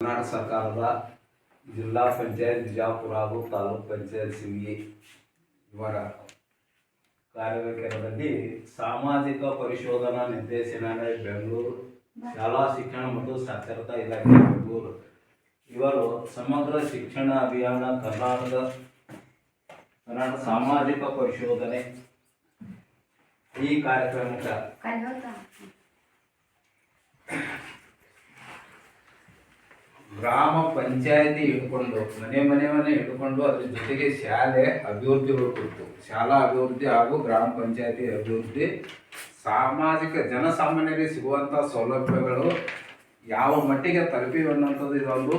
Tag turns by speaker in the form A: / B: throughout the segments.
A: ಕರ್ನಾಟಕ ಸರ್ಕಾರದ ಜಿಲ್ಲಾ ಪಂಚಾಯತ್ ಬಿಜಾಪುರ ಹಾಗೂ ತಾಲೂಕ್ ಪಂಚಾಯತ್ ಸಿಂಗಿ ಇವರ ಕಾರ್ಯಕ್ರಮದಲ್ಲಿ ಸಾಮಾಜಿಕ ಪರಿಶೋಧನಾ ನಿರ್ದೇಶನಾಲಯ ಬೆಂಗಳೂರು, ಶಾಲಾ ಶಿಕ್ಷಣ ಮತ್ತು ಸಾಕ್ಷರತಾ ಇಲಾಖೆ ಬೆಂಗಳೂರು. ಇವರು ಸಮಗ್ರ ಶಿಕ್ಷಣ ಅಭಿಯಾನ ಕರ್ನಾಟಕ ಕರ್ನಾಟಕ ಸಾಮಾಜಿಕ ಪರಿಶೋಧನೆ ಈ ಕಾರ್ಯಕ್ರಮಕ್ಕೆ ಗ್ರಾಮ ಪಂಚಾಯತಿ ಹಿಡ್ಕೊಂಡು, ಮನೆ ಮನೆ ಮನೆ ಹಿಡ್ಕೊಂಡು ಅದ್ರ ಜೊತೆಗೆ ಶಾಲೆ ಅಭಿವೃದ್ಧಿ ಕುರಿತು ಶಾಲಾ ಅಭಿವೃದ್ಧಿ ಹಾಗೂ ಗ್ರಾಮ ಪಂಚಾಯತಿ ಅಭಿವೃದ್ಧಿ. ಸಾಮಾಜಿಕ ಜನಸಾಮಾನ್ಯರಿಗೆ ಸಿಗುವಂಥ ಸೌಲಭ್ಯಗಳು ಯಾವ ಮಟ್ಟಿಗೆ ತಲುಪಿವೆ ಅನ್ನೋಂಥದ್ದು ಇದೊಂದು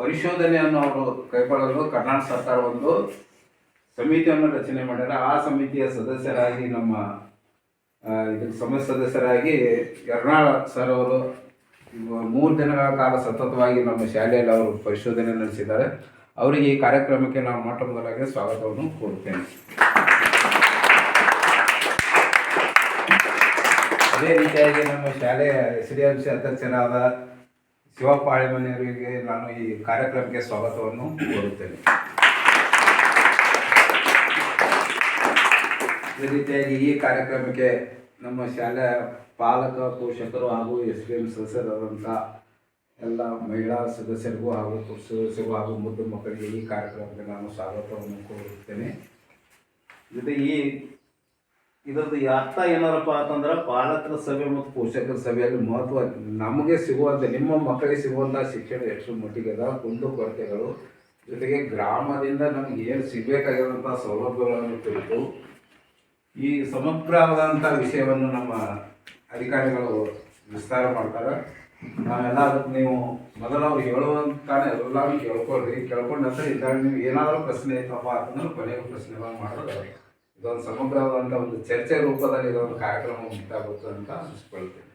A: ಪರಿಶೋಧನೆಯನ್ನು ಅವರು ಕೈಗೊಳ್ಳಲು ಕರ್ನಾಟಕ ಸರ್ಕಾರ ಒಂದು ಸಮಿತಿಯನ್ನು ರಚನೆ ಮಾಡ್ಯಾರ. ಆ ಸಮಿತಿಯ ಸದಸ್ಯರಾಗಿ ನಮ್ಮ ಇದಕ್ಕೆ ಸಮಸ್ಯೆ ಸದಸ್ಯರಾಗಿ ಯರ್ನಾಳ್ ಸರ್ ಅವರು ಮೂರು ದಿನಗಳ ಕಾಲ ಸತತವಾಗಿ ನಮ್ಮ ಶಾಲೆಯಲ್ಲಿ ಅವರು ಪರಿಶೋಧನೆ ನಡೆಸಿದ್ದಾರೆ. ಅವರಿಗೆ ಈ ಕಾರ್ಯಕ್ರಮಕ್ಕೆ ನಾವು ಮೊಟ್ಟ ಮೊದಲಾಗಿ ಸ್ವಾಗತವನ್ನು ಕೋರುತ್ತೇನೆ. ಅದೇ ರೀತಿಯಾಗಿ ನಮ್ಮ ಶಾಲೆಯ ಎಸ್ ಡಿ ಎಂ ಸಿ ಅಧ್ಯಕ್ಷರಾದ ಶಿವಪ್ಪ ನಾನು ಈ ಕಾರ್ಯಕ್ರಮಕ್ಕೆ ಸ್ವಾಗತವನ್ನು ಕೋರುತ್ತೇನೆ. ಅದೇ ರೀತಿಯಾಗಿ ಈ ಕಾರ್ಯಕ್ರಮಕ್ಕೆ ನಮ್ಮ ಶಾಲೆ ಪಾಲಕ, ಪೋಷಕರು ಹಾಗೂ ಎಸ್ ಬಿ ಎಂ ಸದಸ್ಯರಾದಂಥ ಎಲ್ಲ ಮಹಿಳಾ ಸದಸ್ಯರಿಗೂ ಹಾಗೂ ಪುರುಷ ಸದಸ್ಯರಿಗೂ ಹಾಗೂ ಮುದ್ದು ಮಕ್ಕಳಿಗೆ ಈ ಕಾರ್ಯಕ್ರಮಕ್ಕೆ ನಾನು ಸ್ವಾಗತವನ್ನು ಕೋರುತ್ತೇನೆ. ಜೊತೆ ಈ ಇದರದ್ದು ಅರ್ಥ ಏನಾರಪ್ಪ ಅಂತಂದ್ರೆ ಪಾಲಕರ ಸಭೆ ಮತ್ತು ಪೋಷಕರ ಸಭೆಯಲ್ಲಿ ಮಹತ್ವ ನಮಗೆ ಸಿಗುವಂಥ ನಿಮ್ಮ ಮಕ್ಕಳಿಗೆ ಸಿಗುವಂಥ ಶಿಕ್ಷಣ ಎಷ್ಟು ಮಟ್ಟಿಗೆ ಅದ, ಕುಂದು ಕೊರತೆಗಳು. ಜೊತೆಗೆ ಗ್ರಾಮದಿಂದ ನಮ್ಗೆ ಏನು ಸಿಗಬೇಕಾಗಿರುವಂಥ ಸೌಲಭ್ಯಗಳನ್ನು ಕುರಿತು ಈ ಸಮಗ್ರವಾದಂಥ ವಿಷಯವನ್ನು ನಮ್ಮ ಅಧಿಕಾರಿಗಳು ವಿಸ್ತಾರ ಮಾಡ್ತಾರೆ. ನಾವೆಲ್ಲ ಅದಕ್ಕೆ ನೀವು ಮೊದಲು ಅವ್ರು ಹೇಳುವಂತಾನೆ ಎಲ್ಲರೂ ಕೇಳ್ಕೊಳ್ರಿ. ಕೇಳ್ಕೊಂಡ ನಂತರ ಇದ್ದಾಗ ನೀವು ಏನಾದರೂ ಪ್ರಶ್ನೆ ಐತಪ್ಪ ಅಂತಂದ್ರೆ ಕೊನೆಯ ಪ್ರಶ್ನೆ ಮಾಡೋದು ಇದೊಂದು ಸಮಗ್ರವಾದಂಥ ಒಂದು ಚರ್ಚೆ ರೂಪದಲ್ಲಿ ಇದೊಂದು ಕಾರ್ಯಕ್ರಮ ಉಂಟಾಗುತ್ತೆ ಅಂತ ಅನಿಸ್ಕೊಳ್ತೀನಿ.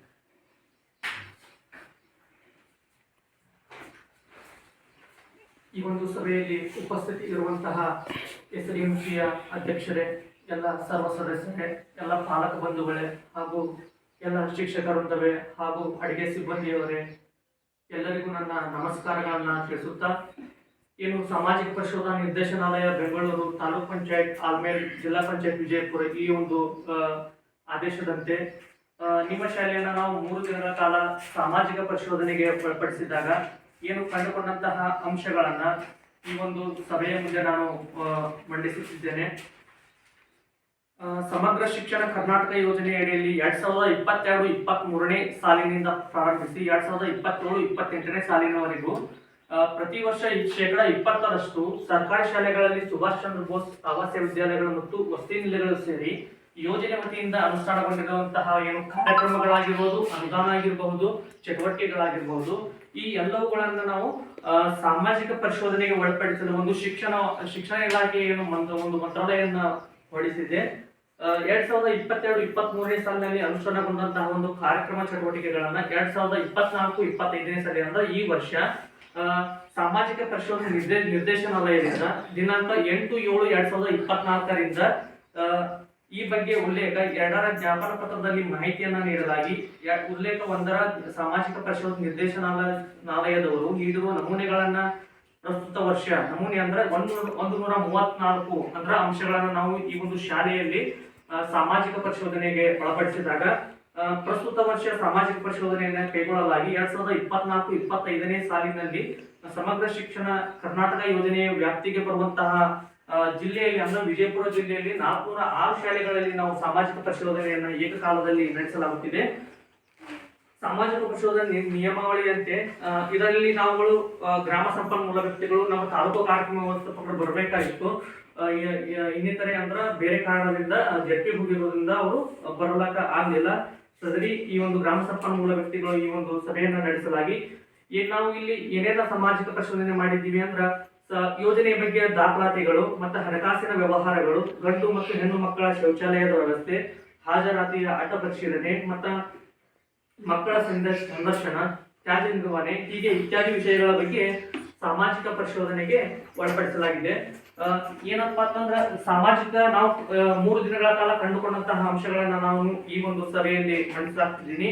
B: ಈ ಒಂದು ಸಭೆಯಲ್ಲಿ ಉಪಸ್ಥಿತಿ ಇರುವಂತಹ ಎಸ್ ಡಿ ಅಧ್ಯಕ್ಷರೇ ಎಲ್ಲ ಸರ್ವ ಸದಸ್ಯರೇ, ಎಲ್ಲ ಪಾಲಕ ಬಂಧುಗಳೇ ಹಾಗೂ ಎಲ್ಲ ಶಿಕ್ಷಕರೊಂದವೇ ಹಾಗೂ ಅಡುಗೆ ಸಿಬ್ಬಂದಿಯವರೇ, ಎಲ್ಲರಿಗೂ ನನ್ನ ನಮಸ್ಕಾರಗಳನ್ನು ತಿಳಿಸುತ್ತಾ ಏನು ಸಾಮಾಜಿಕ ಪರಿಶೋಧನಾ ನಿರ್ದೇಶನಾಲಯ ಬೆಂಗಳೂರು ತಾಲೂಕ್ ಪಂಚಾಯತ್ ಆಲ್ಮೇಲ್ ಜಿಲ್ಲಾ ಪಂಚಾಯತ್ ವಿಜಯಪುರ ಈ ಒಂದು ಆದೇಶದಂತೆ ನಿಮ್ಮ ಶಾಲೆಯನ್ನು ನಾವು ಮೂರು ದಿನಗಳ ಕಾಲ ಸಾಮಾಜಿಕ ಪರಿಶೋಧನೆಗೆ ಒಳಪಡಿಸಿದಾಗ ಏನು ಕಂಡುಕೊಂಡಂತಹ ಅಂಶಗಳನ್ನು ಈ ಒಂದು ಸಭೆಯ ಮುಂದೆ ನಾನು ಮಂಡಿಸುತ್ತಿದ್ದೇನೆ. ಸಮಗ್ರ ಶಿಕ್ಷಣ ಕರ್ನಾಟಕ ಯೋಜನೆ ಅಡಿಯಲ್ಲಿ ಎರಡ್ ಸಾವಿರದ ಇಪ್ಪತ್ತೆರಡು ಇಪ್ಪತ್ತ್ ಮೂರನೇ ಸಾಲಿನಿಂದ ಪ್ರಾರಂಭಿಸಿ ಎರಡ್ ಸಾವಿರದ ಇಪ್ಪತ್ತೇಳು, ಇಪ್ಪತ್ತೆಂಟನೇ ಸಾಲಿನವರೆಗೂ ಪ್ರತಿ ವರ್ಷ ಶೇಕಡಾ ಇಪ್ಪತ್ತರಷ್ಟು ಸರ್ಕಾರಿ ಶಾಲೆಗಳಲ್ಲಿ ಸುಭಾಷ್ ಚಂದ್ರ ಬೋಸ್ ಆವಾಸ್ಯ ವಿದ್ಯಾಲಯಗಳು ಮತ್ತು ವಸತಿ ನಿಲಯಗಳು ಸೇರಿ ಯೋಜನೆ ವತಿಯಿಂದ ಅನುಷ್ಠಾನಗೊಂಡಿರುವಂತಹ ಏನು ಕಾರ್ಯಕ್ರಮಗಳಾಗಿರ್ಬೋದು, ಅನುದಾನ ಆಗಿರಬಹುದು ಚಟುವಟಿಕೆಗಳಾಗಿರಬಹುದು ಈ ಎಲ್ಲವುಗಳನ್ನು ನಾವು ಸಾಮಾಜಿಕ ಪರಿಶೋಧನೆಗೆ ಒಳಪಡಿಸಲು ಒಂದು ಶಿಕ್ಷಣ ಶಿಕ್ಷಣ ಇಲಾಖೆ ಏನು ಒಂದು ಮಂತ್ರಾಲಯವನ್ನು ಹೊರಡಿಸಿದೆ. ಎರಡ್ ಸಾವಿರದ ಇಪ್ಪತ್ತೆರಡು ಇಪ್ಪತ್ತ್ ಮೂರನೇ ಸಾಲಿನಲ್ಲಿ ಅನುಷ್ಠಾನಗೊಂಡಂತಹ ಒಂದು ಕಾರ್ಯಕ್ರಮ ಚಟುವಟಿಕೆಗಳನ್ನ ಎರಡ್ ಸಾವಿರದ ಇಪ್ಪತ್ನಾಲ್ಕು, ಇಪ್ಪತ್ತೈದನೇ ಸಾಲಿನಿಂದ ಈ ವರ್ಷ ಸಾಮಾಜಿಕ ಪರಿಶೋಧನೆ ನಿರ್ದೇ, ನಿರ್ದೇಶನಾಲಯದಿಂದ ದಿನಾಂಕ ಎಂಟು ಏಳು ಎರಡ್ ಸಾವಿರದ ಇಪ್ಪತ್ನಾಲ್ಕರಿಂದ ಈ ಬಗ್ಗೆ ಉಲ್ಲೇಖ ಎರಡರ ಜ್ಞಾಪನ ಪತ್ರದಲ್ಲಿ ಮಾಹಿತಿಯನ್ನ ನೀಡಲಾಗಿ ಉಲ್ಲೇಖ ಒಂದರ ಸಾಮಾಜಿಕ ಪರಿಶೋಧನೆ ನಿರ್ದೇಶನಾಲಯದವರು ನೀಡಿರುವ ನಮೂನೆಗಳನ್ನ ಪ್ರಸ್ತುತ ವರ್ಷ. ನಮೂನೆ ಅಂದ್ರೆ ಒಂದು ಒಂದು ನೂರ ಮೂವತ್ನಾಲ್ಕು ಅಂದ್ರ ಅಂಶಗಳನ್ನ ನಾವು ಈ ಒಂದು ಶಾಲೆಯಲ್ಲಿ ಸಾಮಾಜಿಕ ಪರಿಶೋಧನೆಗೆ ಒಳಪಡಿಸಿದಾಗ ಪ್ರಸ್ತುತ ವರ್ಷ ಸಾಮಾಜಿಕ ಪರಿಶೋಧನೆಯನ್ನು ಕೈಗೊಳ್ಳಲಾಗಿ ಎರಡ್ ಸಾವಿರದ ಇಪ್ಪತ್ನಾಲ್ಕು, ಇಪ್ಪತ್ತೈದನೇ ಸಾಲಿನಲ್ಲಿ ಸಮಗ್ರ ಶಿಕ್ಷಣ ಕರ್ನಾಟಕ ಯೋಜನೆಯ ವ್ಯಾಪ್ತಿಗೆ ಬರುವಂತಹ ಜಿಲ್ಲೆಯಲ್ಲಿ ಅಂದ್ರೆ ವಿಜಯಪುರ ಜಿಲ್ಲೆಯಲ್ಲಿ ನಾಲ್ಕುನೂರ ಆರು ಶಾಲೆಗಳಲ್ಲಿ ನಾವು ಸಾಮಾಜಿಕ ಪರಿಶೋಧನೆಯನ್ನು ಏಕಕಾಲದಲ್ಲಿ ನಡೆಸಲಾಗುತ್ತಿದೆ. ಸಾಮಾಜಿಕ ನಿ- ನಿಯಮಾವಳಿಯಂತೆ ಇದರಲ್ಲಿ ನಾವುಗಳು ಗ್ರಾಮ ಸಂಪನ್ಮೂಲ ವ್ಯಕ್ತಿಗಳು ನಮ್ಮ ತಾಲೂಕು ಕಾರ್ಯಕ್ರಮ ವ್ಯವಸ್ಥಾಪಕರು ಬರಬೇಕಾಗಿತ್ತು. ಇನ್ನಿತರೆ ಅಂದ್ರ ಬೇರೆ ಕಾರಣದಿಂದ ಜಟ್ಟಿ ಹೋಗಿರೋದ್ರಿಂದ ಅವರು ಬರಲಾಕ ಆಗ್ಲಿಲ್ಲ. ಸದರಿ ಈ ಒಂದು ಗ್ರಾಮ ಸಂಪನ್ಮೂಲ ವ್ಯಕ್ತಿಗಳು ಈ ಒಂದು ಸಭೆಯನ್ನ ನಡೆಸಲಾಗಿ. ನಾವು ಇಲ್ಲಿ ಏನೇನ ಸಾಮಾಜಿಕ ಪರಿಶೋಧನೆ ಮಾಡಿದ್ದೀವಿ ಅಂದ್ರ ಯೋಜನೆ ಬಗ್ಗೆ ದಾಖಲಾತಿಗಳು ಮತ್ತು ಹಣಕಾಸಿನ ವ್ಯವಹಾರಗಳು, ಗಂಡು ಮತ್ತು ಹೆಣ್ಣು ಮಕ್ಕಳ ಶೌಚಾಲಯದ ವ್ಯವಸ್ಥೆ, ಹಾಜರಾತಿಯ ಆಟ ಪರಿಶೀಲನೆ, ಮತ್ತು ಮಕ್ಕಳ ಸಂದರ್ಶ, ಸಂದರ್ಶನ ತ್ಯಾಜ್ಯ ನಿರ್ವಹಣೆ ಹೀಗೆ ಇತ್ಯಾದಿ ವಿಷಯಗಳ ಬಗ್ಗೆ ಸಾಮಾಜಿಕ ಪರಿಶೋಧನೆಗೆ ಒಳಪಡಿಸಲಾಗಿದೆ. ಏನಪ್ಪ ಅಂತಂದ್ರೆ ಸಾಮಾಜಿಕ ನಾವು ಮೂರು ದಿನಗಳ ಕಾಲ ಕಂಡುಕೊಂಡಂತಹ ಅಂಶಗಳನ್ನ ನಾನು ಈ ಒಂದು ಸಭೆಯಲ್ಲಿ ಮಂಡಿಸಲಾಗ್ತಿದ್ದೀನಿ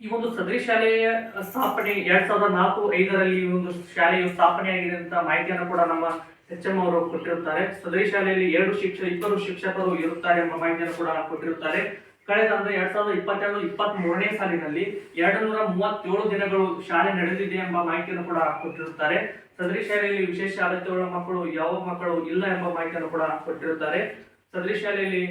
B: ಈ ಒಂದು ಸದರಿ ಶಾಲೆಯ ಸ್ಥಾಪನೆ ಎರಡ್ ಸಾವಿರದ ನಾಲ್ಕು ಐದರಲ್ಲಿ ಈ ಒಂದು ಶಾಲೆಯು ಸ್ಥಾಪನೆಯಾಗಿದೆ ಅಂತ ಮಾಹಿತಿಯನ್ನು ಕೂಡ ನಮ್ಮ ಎಚ್ ಎಂ ಅವರು ಕೊಟ್ಟಿರುತ್ತಾರೆ. ಸದರಿ ಶಾಲೆಯಲ್ಲಿ ಎರಡು ಶಿಕ್ಷಕ ಇಬ್ಬರು ಶಿಕ್ಷಕರು ಇರುತ್ತಾರೆ ಎಂಬ ಮಾಹಿತಿಯನ್ನು ಕೂಡ ಕೊಟ್ಟಿರುತ್ತಾರೆ. ಕಳೆದ ಅಂದ್ರೆ ಎರಡ್ ಸಾವಿರದ ಇಪ್ಪತ್ತೆರಡು ಇಪ್ಪತ್ತ್ ಮೂರನೇ ಸಾಲಿನಲ್ಲಿ ಎರಡು ನೂರ ಮೂವತ್ತೇಳು ದಿನಗಳು ಶಾಲೆ ನಡೆದಿದೆ ಎಂಬ ಮಾಹಿತಿಯನ್ನು ಕೂಡ ಕೊಟ್ಟಿರುತ್ತಾರೆ. ಸದರಿ ಶಾಲೆಯಲ್ಲಿ ವಿಶೇಷ ಅಗತ್ಯವುಳ್ಳ ಮಕ್ಕಳು ಯಾವ ಮಕ್ಕಳು ಇಲ್ಲ ಎಂಬ ಮಾಹಿತಿಯನ್ನು ಕೂಡ ಕೊಟ್ಟಿರುತ್ತಾರೆ. ಸದರಿ ಶಾಲೆಯಲ್ಲಿ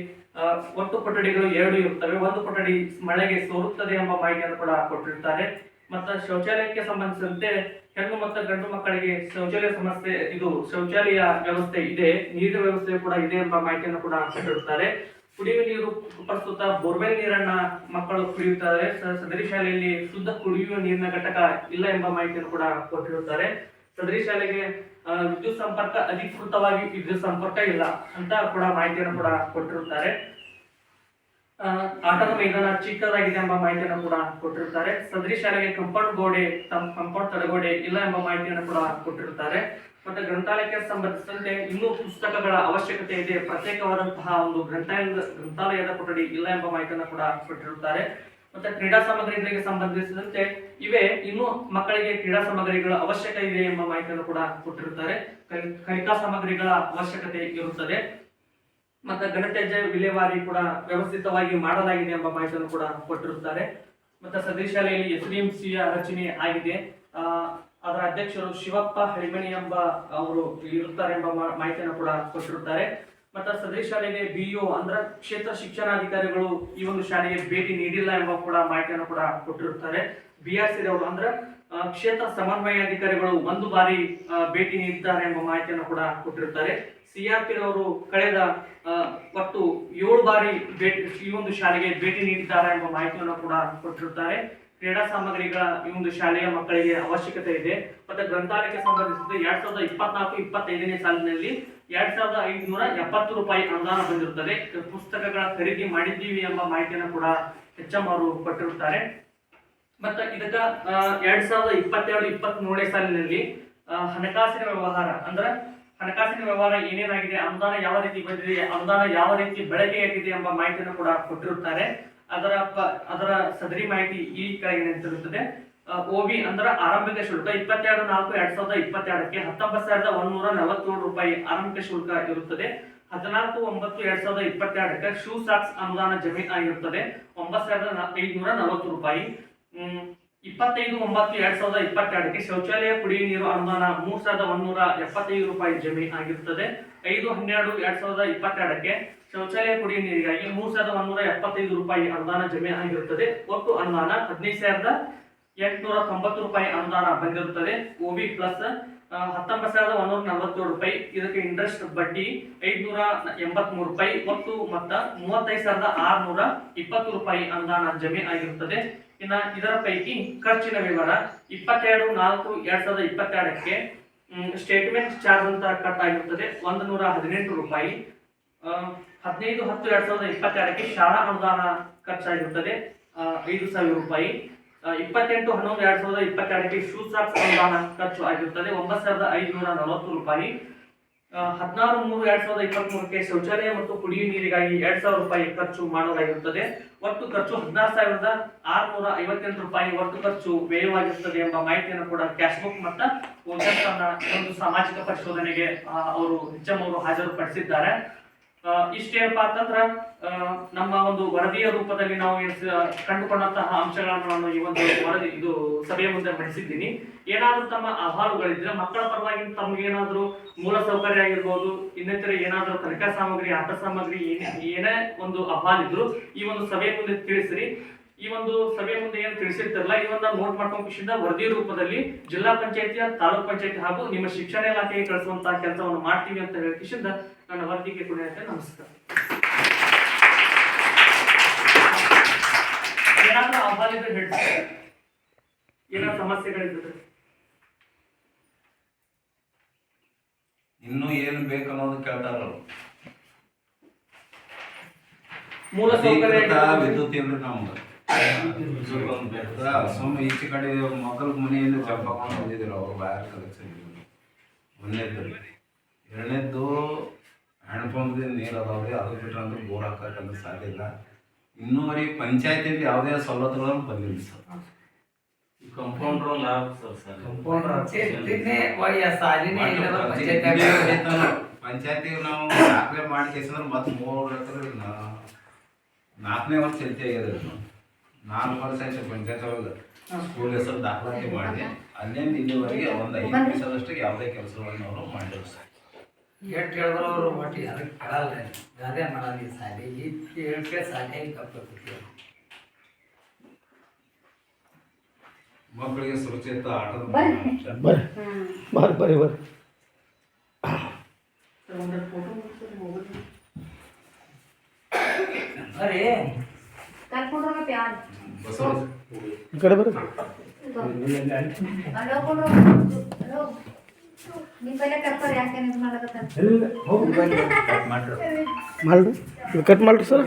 B: ಒಟ್ಟು ಕೊಠಡಿಗಳು ಎರಡು ಇರುತ್ತವೆ. ಒಂದು ಕೊಠಡಿ ಮಳೆಗೆ ಸೋರುತ್ತದೆ ಎಂಬ ಮಾಹಿತಿಯನ್ನು ಕೂಡ ಕೊಟ್ಟಿರುತ್ತಾರೆ. ಮತ್ತು ಶೌಚಾಲಯಕ್ಕೆ ಸಂಬಂಧಿಸಿದಂತೆ ಹೆಣ್ಣು ಮತ್ತು ಗಂಡು ಮಕ್ಕಳಿಗೆ ಶೌಚಾಲಯ ಸಮಸ್ಯೆ, ಇದು ಶೌಚಾಲಯ ವ್ಯವಸ್ಥೆ ಇದೆ, ನೀರಿನ ವ್ಯವಸ್ಥೆ ಕೂಡ ಇದೆ ಎಂಬ ಮಾಹಿತಿಯನ್ನು ಕೂಡ ಕೊಟ್ಟಿರುತ್ತಾರೆ. ಕುಡಿಯುವ ನೀರು ಪ್ರಸ್ತುತ ಬೋರ್ವೆಲ್ ನೀರನ್ನ ಮಕ್ಕಳು ಕುಡಿಯುತ್ತಾರೆ ಸದರಿ ಶಾಲೆಯಲ್ಲಿ ಶುದ್ಧ ಕುಡಿಯುವ ನೀರಿನ ಘಟಕ ಇಲ್ಲ ಎಂಬ ಮಾಹಿತಿಯನ್ನು ಕೂಡ ಕೊಟ್ಟಿರುತ್ತಾರೆ. ಸದರಿ ಶಾಲೆಗೆ ವಿದ್ಯುತ್ ಸಂಪರ್ಕ ಅಧಿಕೃತವಾಗಿ ವಿದ್ಯುತ್ ಸಂಪರ್ಕ ಇಲ್ಲ ಅಂತ ಕೂಡ ಮಾಹಿತಿಯನ್ನು ಕೂಡ ಕೊಟ್ಟಿರುತ್ತಾರೆ. ಆಟದ ಮೈದಾನ ಚಿಕ್ಕದಾಗಿದೆ ಎಂಬ ಮಾಹಿತಿಯನ್ನು ಕೂಡ ಕೊಟ್ಟಿರುತ್ತಾರೆ. ಸದರಿ ಶಾಲೆಗೆ ಕಂಪೌಂಡ್ ಗೋಡೆ ಕಂಪೌಂಡ್ ತಡೆಗೋಡೆ ಇಲ್ಲ ಎಂಬ ಮಾಹಿತಿಯನ್ನು ಕೂಡ ಕೊಟ್ಟಿರುತ್ತಾರೆ. ಮತ್ತೆ ಗ್ರಂಥಾಲಯಕ್ಕೆ ಸಂಬಂಧಿಸಿದಂತೆ ಇನ್ನೂ ಪುಸ್ತಕಗಳ ಅವಶ್ಯಕತೆ ಇದೆ. ಪ್ರತ್ಯೇಕವಾದಂತಹ ಒಂದು ಗ್ರಂಥಾಲಯದ ಗ್ರಂಥಾಲಯದ ಕೊಠಡಿ ಇಲ್ಲ ಎಂಬ ಮಾಹಿತಿಯನ್ನು ಕೂಡ ಕೊಟ್ಟಿರುತ್ತಾರೆ. ಮತ್ತೆ ಕ್ರೀಡಾ ಸಾಮಗ್ರಿಗಳಿಗೆ ಸಂಬಂಧಿಸಿದಂತೆ ಇವೆ. ಇನ್ನು ಮಕ್ಕಳಿಗೆ ಕ್ರೀಡಾ ಸಾಮಗ್ರಿಗಳ ಅವಶ್ಯಕ ಇದೆ ಎಂಬ ಮಾಹಿತಿಯನ್ನು ಕೂಡ ಕೊಟ್ಟಿರುತ್ತಾರೆ. ಕಲಿ- ಕಲಿಕಾ ಸಾಮಗ್ರಿಗಳ ಅವಶ್ಯಕತೆ ಇರುತ್ತದೆ. ಮತ್ತೆ ಗಣತ್ಯಾಜ್ಯ ವಿಲೇವಾರಿ ಕೂಡ ವ್ಯವಸ್ಥಿತವಾಗಿ ಮಾಡಲಾಗಿದೆ ಎಂಬ ಮಾಹಿತಿಯನ್ನು ಕೂಡ ಕೊಟ್ಟಿರುತ್ತಾರೆ. ಮತ್ತೆ ಸದರಿ ಶಾಲೆಯಲ್ಲಿ ಎಸ್ ಡಿ ಎಂ ಸಿಯ ರಚನೆ ಆಗಿದೆ. ಅದರ ಅಧ್ಯಕ್ಷರು ಶಿವಪ್ಪ ಹರಿಮಣಿ ಎಂಬ ಅವರು ಇರುತ್ತಾರೆ ಎಂಬ ಮಾಹಿತಿಯನ್ನು ಕೂಡ ಕೊಟ್ಟಿರುತ್ತಾರೆ. ಮತ್ತು ಸದರಿ ಶಾಲೆಗೆ ಬಿಇಒ ಅಂದ್ರ ಕ್ಷೇತ್ರ ಶಿಕ್ಷಣಾಧಿಕಾರಿಗಳು ಈ ಒಂದು ಶಾಲೆಗೆ ಭೇಟಿ ನೀಡಿಲ್ಲ ಎಂಬ ಕೂಡ ಮಾಹಿತಿಯನ್ನು ಕೂಡ ಕೊಟ್ಟಿರುತ್ತಾರೆ. ಬಿ ಆರ್ ಸಿ ಅವರು ಅಂದ್ರೆ ಕ್ಷೇತ್ರ ಸಮನ್ವಯ ಅಧಿಕಾರಿಗಳು ಒಂದು ಬಾರಿ ಭೇಟಿ ನೀಡಿದ್ದಾರೆ ಎಂಬ ಮಾಹಿತಿಯನ್ನು ಕೂಡ ಕೊಟ್ಟಿರುತ್ತಾರೆ. ಸಿಆರ್ಪಿ ರವರು ಕಳೆದ ಆ, ಒಟ್ಟು ಏಳು ಬಾರಿ ಭೇಟಿ ಈ ಒಂದು ಶಾಲೆಗೆ ಭೇಟಿ ನೀಡಿದ್ದಾರೆ ಎಂಬ ಮಾಹಿತಿಯನ್ನು ಕೂಡ ಕೊಟ್ಟಿರುತ್ತಾರೆ. ಕ್ರೀಡಾ ಸಾಮಗ್ರಿಗಳ ಈ ಒಂದು ಶಾಲೆಯ ಮಕ್ಕಳಿಗೆ ಅವಶ್ಯಕತೆ ಇದೆ. ಮತ್ತೆ ಗ್ರಂಥಾಲಯಕ್ಕೆ ಸಂಬಂಧಿಸಿದ ಎರಡ್ ಸಾವಿರದ ಇಪ್ಪತ್ನಾಲ್ಕು, ಇಪ್ಪತ್ತೈದನೇ ಸಾಲಿನಲ್ಲಿ ಎರಡ್ ಸಾವಿರದ ಐದುನೂರ ಎಪ್ಪತ್ತು ರೂಪಾಯಿ ಅನುದಾನ ಬಂದಿರುತ್ತದೆ ಪುಸ್ತಕಗಳ ಖರೀದಿ ಮಾಡಿದ್ದೀವಿ ಎಂಬ ಮಾಹಿತಿಯನ್ನು ಕೂಡ ಎಚ್ ಅವರು ಕೊಟ್ಟಿರುತ್ತಾರೆ. ಮತ್ತೆ ಇದಕ್ಕ ಎರಡ್ ಸಾವಿರದ ಇಪ್ಪತ್ತೆರಡು ಇಪ್ಪತ್ತ್ ಮೂರನೇ ಸಾಲಿನಲ್ಲಿ ಹಣಕಾಸಿನ ವ್ಯವಹಾರ ಅಂದ್ರೆ ಹಣಕಾಸಿನ ವ್ಯವಹಾರ ಏನೇನಾಗಿದೆ, ಅನುದಾನ ಯಾವ ರೀತಿ ಬಂದಿದೆ, ಅನುದಾನ ಯಾವ ರೀತಿ ಬಳಕೆಯಾಗಿದೆ ಎಂಬ ಮಾಹಿತಿಯನ್ನು ಕೂಡ ಕೊಟ್ಟಿರುತ್ತಾರೆ. ಅದರ ಅದರ ಸದರಿ ಮಾಹಿತಿ ಈ ಕೆಳಗಿನಂತಿರುತ್ತದೆ ಓಬಿ ಅಂದ್ರ ಆರಂಭಿಕ ಶುಲ್ಕ ಇಪ್ಪತ್ತೆರಡು ನಾಲ್ಕು ಎರಡ್ ಸಾವಿರದ ಇಪ್ಪತ್ತೆರಡಕ್ಕೆ ಹತ್ತೊಂಬತ್ತು ಸಾವಿರದ ಒಂದೂರ ನಲವತ್ತೇಳು ರೂಪಾಯಿ ಆರಂಭಿಕ ಶುಲ್ಕ ಇರುತ್ತದೆ. ಹದಿನಾಲ್ಕು ಒಂಬತ್ತು ಎರಡ್ ಸಾವಿರದ ಇಪ್ಪತ್ತೆರಡಕ್ಕೆ ಶೂ ಸಾಕ್ಸ್ ಅನುದಾನ ಜಮೆ ಆಗಿರುತ್ತದೆ. ಒಂಬತ್ತು ಸಾವಿರದ ಐದುನೂರ ನಲವತ್ತು ರೂಪಾಯಿ. ಇಪ್ಪತ್ತೈದು ಒಂಬತ್ತು ಎರಡ್ ಸಾವಿರದ ಇಪ್ಪತ್ತೆರಡಕ್ಕೆ ಶೌಚಾಲಯ, ಕುಡಿಯುವ ನೀರು ಅನುದಾನ ಮೂರ್ ಸಾವಿರದ ಒಂದೂರ ಎಪ್ಪತ್ತೈದು ರೂಪಾಯಿ ಜಮೆ ಆಗಿರುತ್ತದೆ. ಐದು, ಹನ್ನೆರಡು, ಎರಡ್ ಸಾವಿರದ ಇಪ್ಪತ್ತೆರಡಕ್ಕೆ ಶೌಚಾಲಯ ಕುಡಿಯುವ ನೀರಿಗಾಗಿ ಮೂರ್ ಸಾವಿರದ ಒಂದೂರ ಎಪ್ಪತ್ತೈದು ರೂಪಾಯಿ ಅನುದಾನ ಜಮೆ ಆಗಿರುತ್ತದೆ. ಒಟ್ಟು ಅನುದಾನ ಹದಿನೈದು ಸಾವಿರದ ಎಂಟುನೂರ ತೊಂಬತ್ತು ರೂಪಾಯಿ ಅನುದಾನ ಬಂದಿರುತ್ತದೆ. ಓಬಿ ಪ್ಲಸ್ ಹತ್ತೊಂಬತ್ತು ಸಾವಿರದ ಒಂದೂರ ನಲವತ್ತೇಳು ರೂಪಾಯಿ. ಇದಕ್ಕೆ ಇಂಟ್ರೆಸ್ಟ್ ಬಡ್ಡಿ ಐದುನೂರ ಎಂಬತ್ಮೂರು ರೂಪಾಯಿ. ಒಟ್ಟು ಮೊತ್ತ ಮೂವತ್ತೈದು ಸಾವಿರದ ಆರುನೂರ ಇಪ್ಪತ್ತು ರೂಪಾಯಿ ಅನುದಾನ ಜಮೆ ಆಗಿರುತ್ತದೆ. ಇನ್ನ ಇದರ ಪೈಕಿ ಖರ್ಚಿನ ವಿವರ ಇಪ್ಪತ್ತೆರಡು ನಾಲ್ಕು ಎರಡ್ ಸಾವಿರದ ಇಪ್ಪತ್ತೆರಡಕ್ಕೆ ಸ್ಟೇಟ್ಮೆಂಟ್ ಚಾರ್ಜ್ ಅಂತ ಕಟ್ ಆಗಿರುತ್ತದೆ ಒಂದು ನೂರ ಹದಿನೆಂಟು ರೂಪಾಯಿ. ಹದಿನೈದು ಹತ್ತು ಎರಡ್ ಸಾವಿರದ ಇಪ್ಪತ್ತೆರಡಕ್ಕೆ ಶಾಲಾ ಅನುದಾನ ಖರ್ಚಾಗಿರುತ್ತದೆ ಐದು ಸಾವಿರ ರೂಪಾಯಿ. ಇಪ್ಪತ್ತೆಂಟು, ಹನ್ನೊಂದು, ಎರಡ್ ಸಾವಿರದ ಇಪ್ಪತ್ತೆರಡಕ್ಕೆ ಶೂ ಸಾಕ್ಸ್ ಅನುದಾನ ಖರ್ಚು ಆಗಿರುತ್ತದೆ ಒಂಬತ್ತು ಸಾವಿರದ ಐದುನೂರ ನಲವತ್ತು ರೂಪಾಯಿ. ಹದಿನಾರು ಮೂರು, ಎರಡ್ ಸಾವಿರದ ಇಪ್ಪತ್ತ್ ಮೂರಕ್ಕೆ ಶೌಚಾಲಯ ಮತ್ತು ಕುಡಿಯುವ ನೀರಿಗಾಗಿ ಎರಡ್ ಸಾವಿರ ರೂಪಾಯಿ ಖರ್ಚು ಮಾಡಲಾಗಿರುತ್ತದೆ ಒಟ್ಟು ಖರ್ಚು ಹದಿನಾರು ಸಾವಿರದ ಆರುನೂರ ಐವತ್ತೆಂಟು ರೂಪಾಯಿ ಒಟ್ಟು ಖರ್ಚು ವ್ಯಯವಾಗಿರುತ್ತದೆ ಎಂಬ ಮಾಹಿತಿಯನ್ನು ಕೂಡ ಕ್ಯಾಶ್ ಬುಕ್ ಮತ್ತು ಒಂದು ಸಾಮಾಜಿಕ ಪರಿಶೋಧನೆಗೆ ಅವರು ಅವರು ಹಾಜರುಪಡಿಸಿದ್ದಾರೆ. ಇಷ್ಟೇನಪ್ಪ ಅಂತಂದ್ರ ನಮ್ಮ ಒಂದು ವರದಿಯ ರೂಪದಲ್ಲಿ ನಾವು ಕಂಡುಕೊಂಡಂತಹ ಅಂಶಗಳನ್ನು ನಾನು ಈ ಒಂದು ವರದಿ, ಇದು ಸಭೆಯ ಮುಂದೆ ಮಂಡಿಸಿದ್ದೀನಿ ಏನಾದ್ರೂ ತಮ್ಮ ಅಹವಾಲುಗಳಿದ್ರೆ ಮಕ್ಕಳ ಪರವಾಗಿ ತಮಗೇನಾದ್ರೂ ಮೂಲ ಸೌಕರ್ಯ ಆಗಿರ್ಬೋದು, ಇನ್ನಿತರ ಏನಾದ್ರೂ ಕಲಿಕಾ ಸಾಮಗ್ರಿ ಆಟ ಸಾಮಗ್ರಿ ಏನೇ ಏನೇ ಒಂದು ಅಹವಾಲಿದ್ರು ಈ ಒಂದು ಸಭೆಯ ಮುಂದೆ ತಿಳಿಸ್ರಿ. ಈ ಒಂದು ಸಭೆ ಮುಂದೆ ಏನು ತಿಳಿಸಿರ್ತಾರಲ್ಲ ಇವನ್ನ ನೋಟ್ ಮಾಡ್ಕೊಂಡು ಖುಷಿಯಿಂದ ವರದಿ ರೂಪದಲ್ಲಿ ಜಿಲ್ಲಾ ಪಂಚಾಯತಿಯ ತಾಲೂಕ್ ಪಂಚಾಯತಿ ಹಾಗೂ ನಿಮ್ಮ ಶಿಕ್ಷಣ ಇಲಾಖೆಗೆ ಕಳಿಸುವಂತಹ ಕೆಲಸವನ್ನು ಮಾಡ್ತೀವಿ ಅಂತ ಹೇಳಿ ಖುಷಿಯಿಂದ ನನ್ನ ವರದಿಗೆ ಅಂತ ನಮಸ್ಕಾರ. ಏನಾದ್ರೂ ಅಹವಾಲಿದ್ರೆ ಏನ ಏನಾದ್ರು ಸಮಸ್ಯೆಗಳಿದ್ರೆ.
A: ಇನ್ನೂ ಏನು ಬೇಕು ಅನ್ನೋದು ಕೇಳ್ತಾರ.
B: ಮೂಲ ಸೌಕರ್ಯ
A: ವಿದ್ಯುತ್ ಏನ್ರಿ ನಮ್ಗೆ ಸುಮ್ಮನೆ ಈಚೆ ಕಡೆ ಮಕ್ಕಳ ಮನೆಯಿಂದ ಚಂಪಕೊಂಡು ಬಂದಿದ್ರು ಅವ್ರು ಬಾಯರ್ ಕಲೆಕ್ಷನ್ ಒಂದನೇದ್ದು ಎರಡನೇದ್ದು ಹ್ಯಾಂಡ್ ಪಂಪ್ದಿಂದ ನೀರು ಅದಾವ್ರಿ ಅದು ಬಿಟ್ಟರೆ ಅಂದ್ರೆ ಬೋರ್ ಹಾಕಕ್ಕಂದ್ರೆ ಸಾಧ್ಯ ಇಲ್ಲ. ಇನ್ನೂವರೆಗೆ ಪಂಚಾಯತಿಂದ ಯಾವುದೇ ಸವಲತ್ತುಗಳನ್ನು ಬಂದಿಲ್ಲ ಸರ್.
C: ಕಂಪೌಂಡ್ರು ಲಾಭ ಸರ್ ಸರ್.
A: ಪಂಚಾಯತಿ ನಾವು ದಾಖಲೆ ಮಾಡಿ ಕೇಸಂದ್ರೆ ಮತ್ತೆ ಮೂರು ನಾಲ್ಕನೇ ವರ್ಷ ಚಲ್ತಿ ಆಗ್ಯದ. ನಾಲ್ಕು ವರ್ಷ ಆಯ್ತು ಪಂಚಾಯತ್ ಒಳಗೆ ಸ್ಕೂಲ್ ಹೆಸರು ದಾಖಲಾತಿ ಮಾಡಿ ಅಲ್ಲಿಂದ ಇಲ್ಲಿವರೆಗೆ ಒಂದು ಐದು ವರ್ಷದಷ್ಟಿಗೆ ಯಾವುದೇ ಕೆಲಸವನ್ನು ಅವರು ಮಾಡಿದ್ರು. ಸರ್
D: ಎಷ್ಟು ಹೇಳಿದ್ರು ಅವರು ಒಟ್ಟು ಅದಕ್ಕೆ ಕೇಳಲ್ಲ ಅದೇ ಮಾಡಲಿ ಸಾಲಿ. ಇತ್ತು ಹೇಳಿಕೆ ಸಾಲಿಯಾಗಿ ತಪ್ಪು
A: ಮಕ್ಕಳಿಗೆ ಸುರಕ್ಷಿತ ಆಟದ
E: ಬರ್ರಿ.
F: ಬರ್ರಿ ಬರ್ರಿ ಬರ್ರಿ
E: ಬರ್ರಿ ಯಾರು?
A: ಬಸವರಾಜ್
F: ಈ ಕಡೆ ಬರ್ರಿ ಮಾಡ್ರಿ. ಇದು ಕಟ್ ಮಾಡ್ರಿ ಸರ್.